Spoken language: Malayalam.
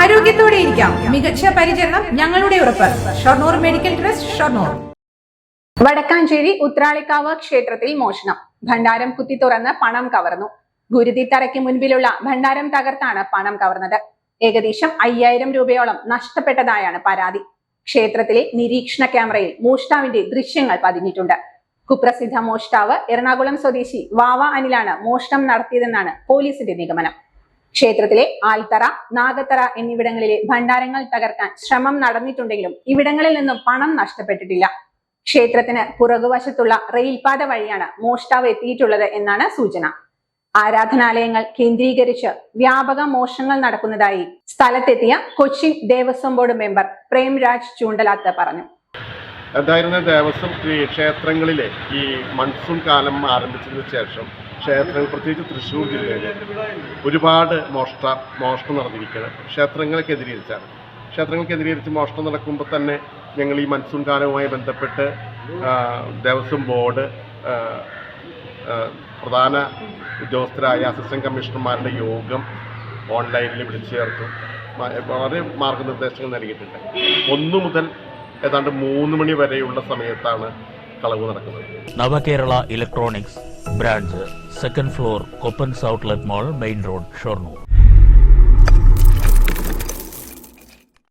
ആരോഗ്യത്തോടെ ഇരിക്കാം. മികച്ച പരിചരണം ഞങ്ങളുടെ ഉറപ്പ്. Shoranur medical trust Shoranur. Vadakkanchery Uthralikkavu ക്ഷേത്രത്തിൽ മോഷണം. ഭണ്ഡാരം കുത്തി തുറന്ന് പണം കവർന്നു. ഗുരുതിത്തറയ്ക്ക് മുൻപിലുള്ള ഭണ്ഡാരം തകർത്താണ് പണം കവർന്നത്. ഏകദേശം അയ്യായിരം രൂപയോളം നഷ്ടപ്പെട്ടതായാണ് പരാതി. ക്ഷേത്രത്തിലെ നിരീക്ഷണ ക്യാമറയിൽ മോഷ്ടാവിന്റെ ദൃശ്യങ്ങൾ പതിഞ്ഞിട്ടുണ്ട്. കുപ്രസിദ്ധ മോഷ്ടാവ് എറണാകുളം സ്വദേശി വാവ അനിലാണ് മോഷണം നടത്തിയതെന്നാണ് പോലീസിന്റെ നിഗമനം. ക്ഷേത്രത്തിലെ ആൽത്തറ നാഗത്തറ എന്നിവിടങ്ങളിലെ ഭണ്ഡാരങ്ങൾ തകർക്കാൻ ശ്രമം നടന്നിട്ടുണ്ടെങ്കിലും ഇവിടങ്ങളിൽ നിന്നും പണം നഷ്ടപ്പെട്ടിട്ടില്ല. ക്ഷേത്രത്തിന് പുറകുവശത്തുള്ള റെയിൽപാത വഴിയാണ് മോഷ്ടാവ് എത്തിയിട്ടുള്ളത് എന്നാണ് സൂചന. ആരാധനാലയങ്ങൾ കേന്ദ്രീകരിച്ച് വ്യാപക മോഷണങ്ങൾ നടക്കുന്നതായി സ്ഥലത്തെത്തിയ കൊച്ചിൻ ദേവസ്വം ബോർഡ് മെമ്പർ പ്രേംരാജ് ചൂണ്ടലാത്ത് പറഞ്ഞു. എന്തായിരുന്നു ദേവസ്വം ക്ഷേത്രങ്ങളിലെ ഈ മൺസൂൺ കാലം ആരംഭിച്ചതിന് ശേഷം ക്ഷേത്രങ്ങൾ പ്രത്യേകിച്ച് തൃശ്ശൂർ ജില്ലയിൽ ഒരുപാട് മോഷ്ട മോഷണം നടന്നിരിക്കുകയാണ്. ക്ഷേത്രങ്ങളെ കേന്ദ്രീകരിച്ചാണ് ക്ഷേത്രങ്ങൾ കേന്ദ്രീകരിച്ച് മോഷണം നടക്കുമ്പോൾ തന്നെ ഞങ്ങൾ ഈ മൺസൂൺ കാലവുമായി ബന്ധപ്പെട്ട് ദേവസ്വം ബോർഡ് പ്രധാന ഉദ്യോഗസ്ഥരായ അസിസ്റ്റന്റ് കമ്മീഷണർമാരുടെ യോഗം ഓൺലൈനിൽ വിളിച്ചു ചേർത്തു. വളരെ മാർഗനിർദ്ദേശങ്ങൾ നൽകിയിട്ടുണ്ട്. ഒന്ന് മുതൽ ഏതാണ്ട് മൂന്ന് മണി വരെയുള്ള സമയത്താണ് കളവ് നടക്കുന്നത്. Navakerala electronics branch second floor Koppans outlet mall main road Shoranur